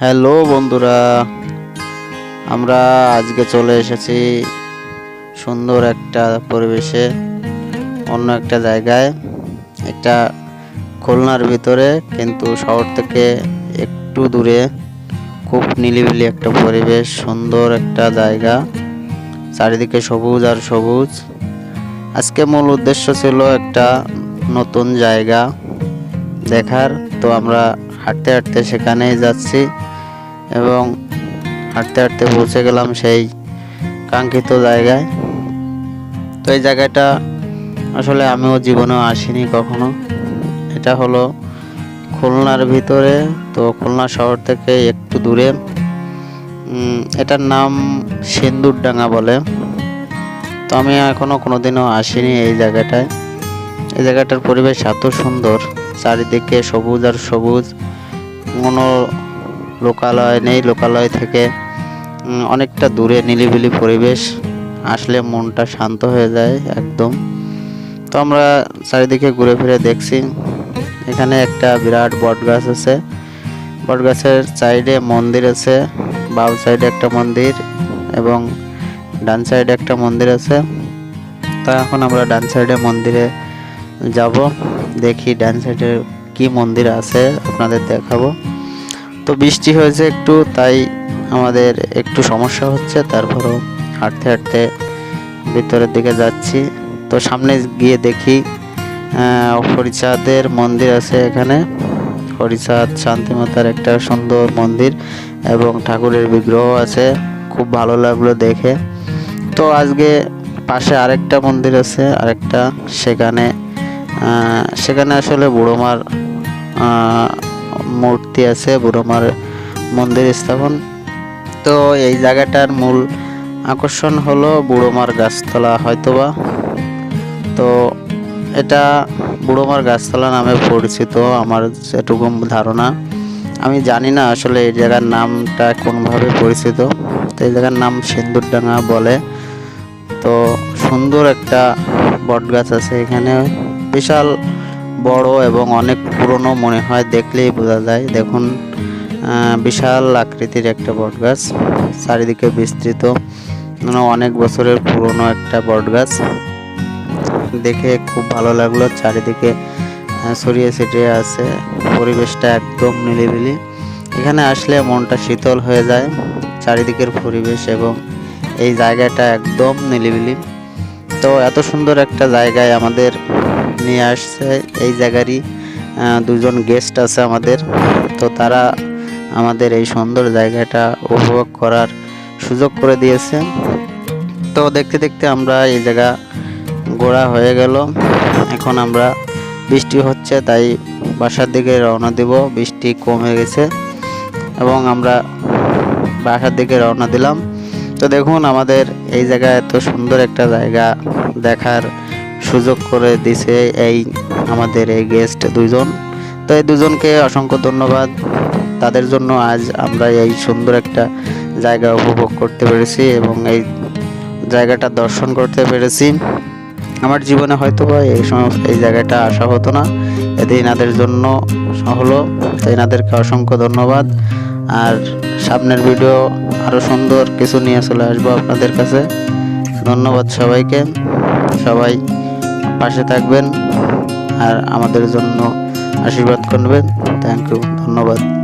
Hello বন্ধুরা, আমরা আজকে চলে এসেছি সুন্দর একটা পরিবেশে, অন্য একটা জায়গায়, একটা খুলনার ভিতরে, কিন্তু শহর থেকে একটু দূরে, খুব নিলিবিলি একটা পরিবেশ, সুন্দর একটা জায়গা, চারিদিকে সবুজ আর সবুজ। আজকে মূল উদ্দেশ্য ছিল একটা নতুন জায়গা দেখার, তো আমরা হাঁটতে হাঁটতে সেখানেই যাচ্ছি। এবং হাঁটতে হাঁটতে পৌঁছে গেলাম সেই কাঙ্ক্ষিত জায়গায়। তো এই জায়গাটা আসলে আমিও জীবনেও আসিনি কখনো। এটা হলো খুলনার ভিতরে, তো খুলনা শহর থেকে একটু দূরে। এটার নাম সিন্দুরডাঙ্গা বলে। তো আমি এখনও কোনোদিনও আসিনি এই জায়গাটায়। এই জায়গাটার পরিবেশ এত সুন্দর, চারিদিকে সবুজ আর সবুজ। কোনো লোকালয় নেই, লোকালয় থেকে অনেকটা দূরে নিলিবিলি পরিবেশ। আসলে মনটা শান্ত হয়ে যায় একদম। তো আমরা চারিদিকে ঘুরে ফিরে দেখছি। এখানে একটা বিরাট বট গাছ আছে। বট গাছের সাইডে মন্দির আছে। বাম সাইডে একটা মন্দির এবং ডান সাইডে একটা মন্দির আছে। তো এখন আমরা ডান সাইডে মন্দিরে যাব। দেখি ডান সাইডে কি মন্দির আছে, আপনাদের দেখাবো। তো বৃষ্টি হয়েছে একটু, তাই আমাদের একটু সমস্যা হচ্ছে। তারপরও হাঁটতে হাঁটতে ভিতরের দিকে যাচ্ছি। তো সামনে গিয়ে দেখি হরিচাঁদের মন্দির আছে এখানে। হরিচাঁদ শান্তিমাতার একটা সুন্দর মন্দির এবং ঠাকুরের বিগ্রহ আছে। খুব ভালো লাগল দেখে। তো আজকে পাশে আরেকটা মন্দির আছে, আরেকটা। সেখানে সেখানে আসলে বুড়োমার মূর্তি আছে বুড়োমার মন্দির স্থাপন। তো এই জায়গাটার মূল আকর্ষণ হলো বুড়োমার গাছতলা, হয়তোবা। তো এটা বুড়োমার গাছতলা নামে পরিচিত, আমার যেটুকু ধারণা। আমি জানি না আসলে এই জায়গার নামটা কোনভাবে পরিচিত। তো এই জায়গার নাম সিন্দুরডাঙ্গা বলে। তো সুন্দর একটা বট গাছ আছে এখানে, বিশাল বড় এবং অনেক পুরনো মনে হয়, দেখলেই বোঝা যায়। দেখুন বিশাল আকৃতির একটা বট গাছ চারিদিকে বিস্তৃত। মানে অনেক বছরের পুরনো একটা বট গাছ দেখে খুব ভালো লাগল, চারিদিকে ছড়িয়ে ছিটিয়ে আছে। পরিবেশটা একদম নিলিবিলি এখানে আসলে মনটা শীতল হয়ে যায়, চারিদিকের পরিবেশ এবং এই জায়গাটা একদম নিলিবিলি তো এত সুন্দর একটা জায়গায় আমাদের নিয়ে আসছে। এই জায়গারই দুজন গেস্ট আছে আমাদের। তো তারা আমাদের এই সুন্দর জায়গাটা উপভোগ করার সুযোগ করে দিয়েছে। তো দেখতে দেখতে আমরা এই জায়গা গোড়া হয়ে গেল। এখন আমরা বৃষ্টি হচ্ছে, তাই বাসার দিকে রওনা দেব। বৃষ্টি কমে গেছে এবং আমরা বাসার দিকে রওনা দিলাম। তো দেখুন, আমাদের এই জায়গা এত সুন্দর একটা জায়গা দেখার সুযোগ করে দিছে এই আমাদের এই গেস্ট দুইজন। তো এই দুজনকে অসংখ্য ধন্যবাদ। তাদের জন্য আজ আমরা এই সুন্দর একটা জায়গা উপভোগ করতে পেরেছি এবং এই জায়গাটা দর্শন করতে পেরেছি। আমার জীবনে হয়তো বা এই সময় এই জায়গাটা আসা হতো না। এতে এনাদের জন্য হলো তো এনাদেরকে অসংখ্য ধন্যবাদ। আর সামনের ভিডিও আরও সুন্দর কিছু নিয়ে চলে আসব আপনাদের কাছে। ধন্যবাদ সবাইকে। সবাই পাশে থাকবেন আর আমাদের জন্য আশীর্বাদ করবেন। থ্যাংক ইউ ধন্যবাদ।